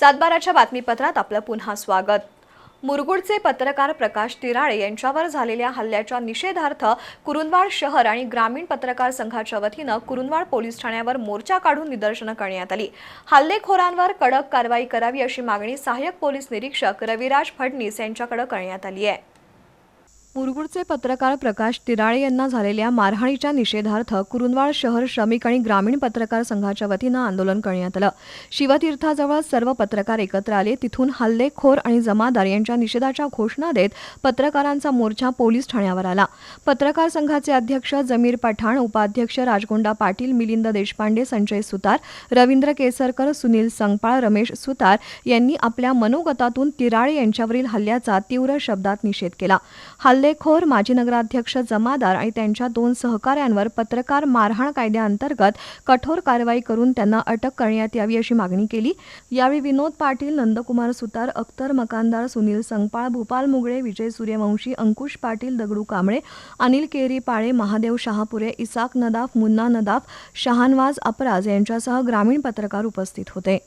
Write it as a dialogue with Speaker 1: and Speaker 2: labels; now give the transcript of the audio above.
Speaker 1: सातबाराच्या बातमीपत्रात आपलं पुन्हा स्वागत. मुरगुडचे पत्रकार प्रकाश तिराळे यांच्यावर झालेल्या हल्ल्याच्या निषेधार्थ कुरुंदवाड शहर आणि ग्रामीण पत्रकार संघाच्या वतीनं कुरुंदवाड पोलीस ठाण्यावर मोर्चा काढून निदर्शनं करण्यात आली. हल्लेखोरांवर कडक कारवाई करावी अशी मागणी सहाय्यक पोलीस निरीक्षक रविराज फडणीस यांच्याकडे करण्यात आली आहे. मुरगुडचे पत्रकार प्रकाश तिराळे यांना झालेल्या मारहाणीच्या निषेधार्थ कुरुंदवाड शहर श्रमिक आणि ग्रामीण पत्रकार संघाच्या वतीनं आंदोलन करण्यात आलं. शिवतीर्थाजवळ सर्व पत्रकार एकत्र आले. तिथून हल्लेखोर आणि जमादार यांच्या निषेधाच्या घोषणा देत पत्रकारांचा मोर्चा पोलीस ठाण्यावर आला. पत्रकार संघाचे अध्यक्ष जमीर पठाण उपाध्यक्ष राजगोंडा पाटील मिलिंद देशपांडे संजय सुतार रवींद्र केसरकर सुनील संगपाळ रमेश सुतार यांनी आपल्या मनोगतातून तिराळे यांच्यावरील हल्ल्याचा तीव्र शब्दात निषेध केला. हल्लेखोर माजी नगराध्यक्ष जमादार आणि त्यांच्या दोन सहकाऱ्यांवर पत्रकार मारहाण कायद्याअंतर्गत कठोर कारवाई करून त्यांना अटक करण्यात यावी अशी मागणी केली. यावेळी विनोद पाटील नंदकुमार सुतार अख्तर मकानदार सुनील संगपाळ भूपाल मुगळे विजय सूर्यवंशी अंकुश पाटील दगडू कांबळे अनिल केरी पाळे महादेव शहापुरे इसाक नदाफ मुन्ना नदाफ शहानवाज अपराज यांच्यासह ग्रामीण पत्रकार उपस्थित होते.